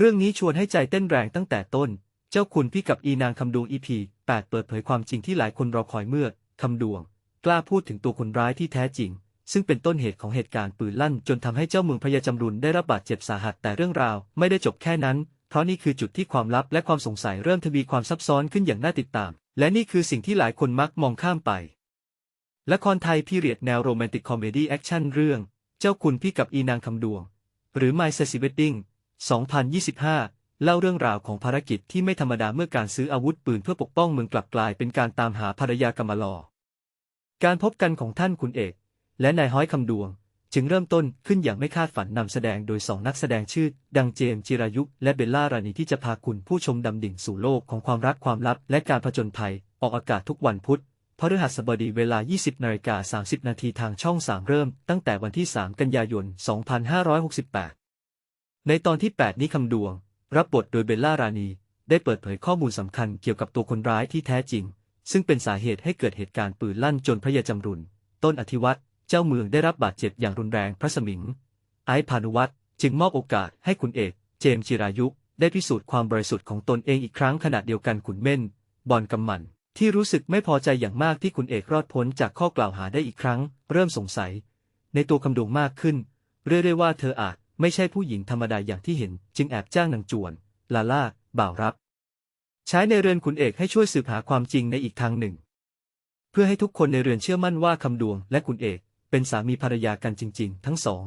เรื่องนี้ชวนให้ใจเต้นแรงตั้งแต่ต้น เจ้าคุณพี่กับอีนางคำดวงอีพีแปดเปิดเผยความจริงที่หลายคนรอคอยเมื่อคำดวง กล้าพูดถึงตัวคนร้ายที่แท้จริง ซึ่งเป็นต้นเหตุของเหตุการณ์ปืนลั่น จนทำให้เจ้าเมืองพญาจำรุนได้รับบาดเจ็บสาหัสแต่เรื่องราว ไม่ได้จบแค่นั้น เพราะนี่คือจุดที่ความลับและความสงสัยเริ่มทวีความซับซ้อนขึ้นอย่างน่าติดตาม และนี่คือสิ่งที่หลายคนมักมองข้ามไปละครไทยพีเรียดแนวโรแมนติกคอมเมดี้แอคชั่นเรื่อง เจ้าคุณพี่กับอีนางคำดวง หรือ My Sexy Wedding 2025 เล่าเรื่องราวของภารกิจที่ไม่ธรรมดาเมื่อการซื้ออาวุธปืนเพื่อปกป้องเมืองกลับกลายเป็นการตามหาภรรยากำมลอ การพบกันของท่านคุณเอก และนายห้อยคำดวง จึงเริ่มต้นขึ้นอย่างไม่คาดฝันนำแสดงโดยสองนักแสดงชื่อ ดังเจมส์จิรายุและเบลล่ารานีที่จะพาคุณผู้ชมดำดิ่งสู่โลกของความรักความลับ และการผจญภัย ออกอากาศทุกวันพุธพฤหัสบดีเวลา 20นาฬิกา30 นาทีทางช่อง 3 เริ่มตั้งแต่วันที่ 3 กันยายน 2568 ในตอนที่ 8 นี้คำดวง รับบทโดยเบลล่ารานีได้เปิดเผยข้อมูลสำคัญเกี่ยวกับตัวคนร้ายที่แท้จริง ซึ่งเป็นสาเหตุให้เกิดเหตุการณ์ปืนลั่นจนพระยาจำรุน ต้นอธิวัตรเจ้าเมืองได้รับบาดเจ็บอย่างรุนแรงพระสมิง ไอ้พานุวัตรจึงมอบโอกาสให้คุณเอก เจมส์จิรายุได้พิสูจน์ความบริสุทธิ์ของตนเองอีกครั้งขณะเดียวกันขุนเม่น บอลกำมัน ที่รู้สึกไม่พอใจอย่างมากที่คุณเอกรอดพ้นจากข้อกล่าวหาได้อีกครั้ง เริ่มสงสัย ในตัวคำดวงมากขึ้น เรื่อยๆว่าเธออาจ ไม่ใช่ผู้หญิงธรรมดาอย่างที่เห็น จึงแอบจ้างนางจวน ลาล่า บ่าวรับ ใช้ในเรือนขุนเอกให้ช่วยสืบหาความจริงในอีกทางหนึ่ง เพื่อให้ทุกคนในเรือนเชื่อมั่นว่าคำดวงและขุนเอก เป็นสามีภรรยากันจริง ๆ ทั้งสอง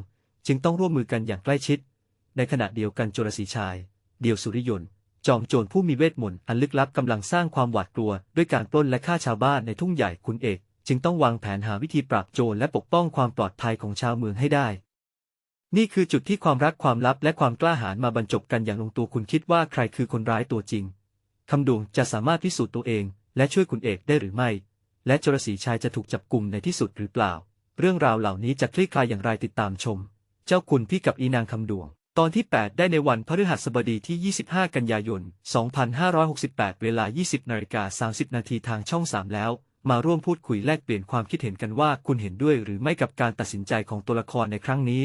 จึงต้องร่วมมือกันอย่างใกล้ชิด ในขณะเดียวกันโจรศรีชาย เดียวสุริยนต์จอมโจรผู้มีเวทมนต์อันลึกลับกำลังสร้างความหวาดกลัว ด้วยการปล้นและฆ่าชาวบ้านในทุ่งใหญ่ขุนเอก จึงต้องวางแผนหาวิธีปราบโจรและปกป้องความปลอดภัยของชาวเมืองให้ได้ นี่คือจุดที่ความรักความลับและความกล้าหาญมาบรรจบกันอย่างลงตัวคุณคิดว่าใครคือคนร้ายตัวจริง คำดวงจะสามารถพิสูจน์ตัวเอง และช่วยคุณเอกได้หรือไม่ และจรศรีชายจะถูกจับกลุ่มในที่สุดหรือเปล่า เรื่องราวเหล่านี้จะคลี่คลายอย่างไรติดตามชม เจ้าคุณพี่กับอีนางคำดวง ตอนที่ 8 ได้ในวันพฤหัสบดีที่ 25 กันยายน 2568 เวลา 20นาฬิกา30 นาทีทางช่อง 3 แล้วมาร่วมพูดคุยแลกเปลี่ยนความคิดเห็นกันว่าคุณเห็นด้วยหรือไม่กับการตัดสินใจของตัวละครในครั้งนี้